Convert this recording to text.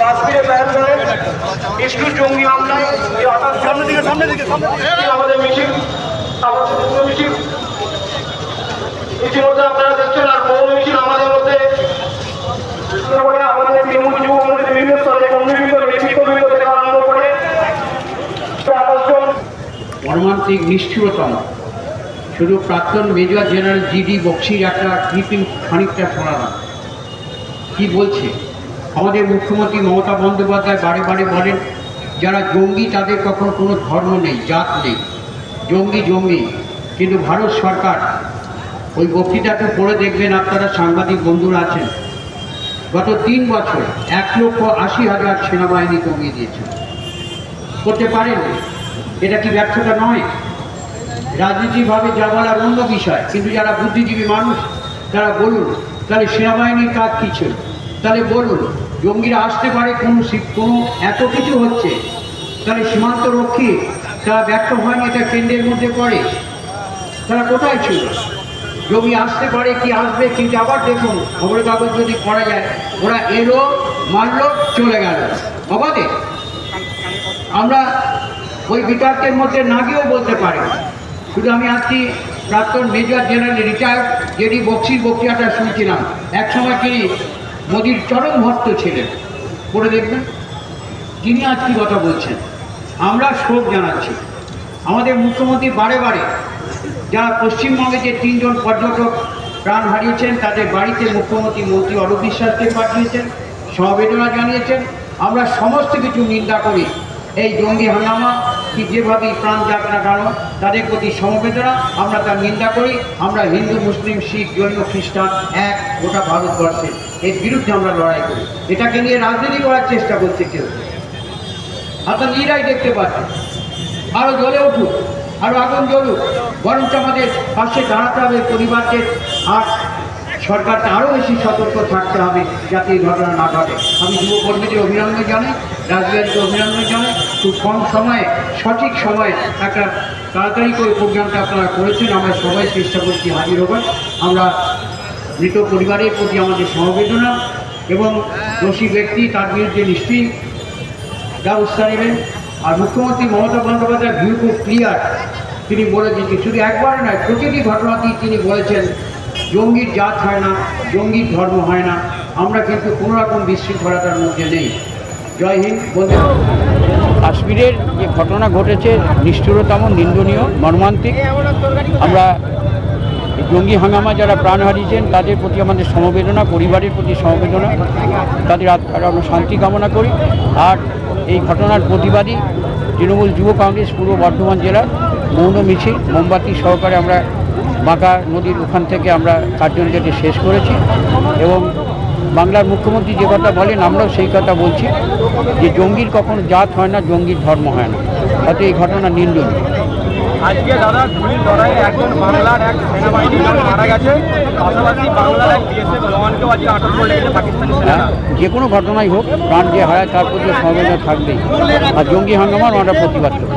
কাশ্মীরে প্যান্টনের নিষ্ঠুর জঙ্গি হামলায় এই হঠাৎ সামনে দিকে সামনে দিকে আমাদের মিছিল আমাদের মিছিল। ইতিমধ্যে আপনারা দেখছেন আর বহু মিছিল আমাদের মধ্যে। করে আমাদের তৃণমূল যুব কংগ্রেসের বিভিন্ন স্তরে কর্মীবৃন্দ নেতৃত্ববৃন্দ থেকে আরম্ভ করে। আঠাশ জন। মর্মান্তিক নিষ্ঠুরতম। শুধু প্রাক্তন মেজর জেনারেল জিডি বক্সির একটা ক্লিপিং খানিকটা শোনালাম কি বলছে? আমাদের মুখ্যমন্ত্রী মমতা বন্দ্যোপাধ্যায় বারে বারে বলেন, যারা জঙ্গি, তাদের কখনো কোনো ধর্ম নেই, জাত নেই। জঙ্গি জঙ্গি। কিন্তু ভারত সরকার, ওই বক্তৃতাটা পড়ে দেখবেন আপনারা সাংবাদিক বন্ধুরা আছেন, গত তিন বছর এক লক্ষ আশি হাজার সেনাবাহিনী কমিয়ে দিয়েছে। করতে পারেন এটা কি ব্যর্থতা নয়? রাজনীতিভাবে যা বলার অন্য বিষয়, কিন্তু যারা বুদ্ধিজীবী মানুষ, তারা বলুন, তাহলে সেনাবাহিনীর কাজ কী ছিল? তাহলে বলুন, জঙ্গিরা আসতে পারে কোন কোনো এত কিছু হচ্ছে? তাহলে সীমান্ত রক্ষী তারা ব্যর্থ হয়নি এটা কেন্দ্রের মধ্যে পড়ে? তারা কোথায় ছিল? জমি আসতে পারে কি আসবে কিন্তু আবার দেখুন, খবরের কাগজ যদি পড়া যায়, ওরা এলো, মারলো, চলে গেল। অবাধে? আমরা ওই বিতর্কের মধ্যে না গিয়েও বলতে পারি। শুধু আমি আজকে প্রাক্তন মেজর জেনারেল রিটায়ার্ড যেটি বক্সির বক্তৃতাটা শুনছিলাম। একসময় তিনি মোদির চরম ভক্ত ছিলেন। করে দেখবেন তিনি আজ কি কথা বলছেন, আমরা শোক জানাচ্ছি। আমাদের মুখ্যমন্ত্রী বারে বারে, যারা পশ্চিমবঙ্গে যে তিনজন পর্যটক প্রাণ হারিয়েছেন, তাদের বাড়িতে মুখ্যমন্ত্রী মন্ত্রী অরূপ বিশ্বাসকে পাঠিয়েছেন, সমবেদনা জানিয়েছেন। আমরা সমস্ত কিছু নিন্দা করি। এই জঙ্গি হাঙ্গামা কি যেভাবেই প্রাণ যাক না কেন, তাদের প্রতি সমবেদনা, আমরা তার নিন্দা করি, আমরা হিন্দু, মুসলিম, শিখ জৈন খ্রিস্টান এক, গোটা ভারতবর্ষে। এর বিরুদ্ধে আমরা লড়াই করি। এটাকে নিয়ে রাজনীতি করার চেষ্টা করছে কেউ। আপনার নিজেরাই দেখতে পাচ্ছেন আরও জ্বলে উঠুক আরও আগুন জ্বলুক, বরঞ্চ আমাদের পাশে দাঁড়াতে হবে পরিবারকে, আর সরকারকে আরও বেশি সতর্ক থাকতে হবে যাতে এই ঘটনা না ঘটে। আমি যুবকর্মীদের অভিনন্দন জানাই। রাজবিহারীকে অভিনন্দন জানাই খুব কম সময়ে, সঠিক সময়ে একটা তাড়াতাড়ি করে প্রোগ্রামটা আপনারা করেছেন। আমরা সবাই চেষ্টা করছি হাজির হবেন আমরা মৃত পরিবারের প্রতি আমাদের সমবেদনা এবং দোষী ব্যক্তি তার বিরুদ্ধে নিশ্চয়ই ব্যবস্থা নেবেন। আর মুখ্যমন্ত্রী মমতা বন্দ্যোপাধ্যায় ভিউ খুব ক্লিয়ার তিনি বলেছেন যে শুধু একবার নয়, প্রতিটি ঘটনাতেই তিনি বলেছেন, জঙ্গির জাত হয় না, জঙ্গির ধর্ম হয় না। আমরা কিন্তু কোনো রকম বিশৃঙ্খলতার মধ্যে নেই। জয় হিন্দ কাশ্মীরের যে ঘটনা ঘটেছে, নিষ্ঠুরতম, নিন্দনীয়, মর্মান্তিক, আমরা জঙ্গি হাঙ্গামা যারা প্রাণ হারিয়েছেন, তাদের প্রতি আমাদের সমবেদনা, পরিবারের প্রতি সমবেদনা, তাদের আত্মার আমরা শান্তি কামনা করি। আর এই ঘটনার প্রতিবাদী তৃণমূল যুব কংগ্রেস, পূর্ব বর্ধমান জেলার মৌন মিছিল, মোমবাতি সহকারে আমরা বাঁকা নদীর ওখান থেকে আমরা কার্যক্রমটি শেষ করেছি এবং বাংলার মুখ্যমন্ত্রী যে কথা বলেন আমরাও সেই কথা বলছি যে জঙ্গির কখনো জাত হয় না জঙ্গির ধর্ম হয় না। হয়তো এই ঘটনা নিন্দনীয়। আজকে দাদা গুলির লড়াইয়ে একজন বাংলার এক সেনাবাহিনী মারা গেছে। পাশাপাশি বাংলার এক বিএসএফ জওয়ানকেও আজকে আটক করে রেখেছে পাকিস্তানি হ্যাঁ যে কোনো ঘটনাই হোক প্রাণ যে হারায় তার প্রতি সমবেদনা থাকবেই। আর জঙ্গি হাঙ্গামার আমরা প্রতিবাদ করি।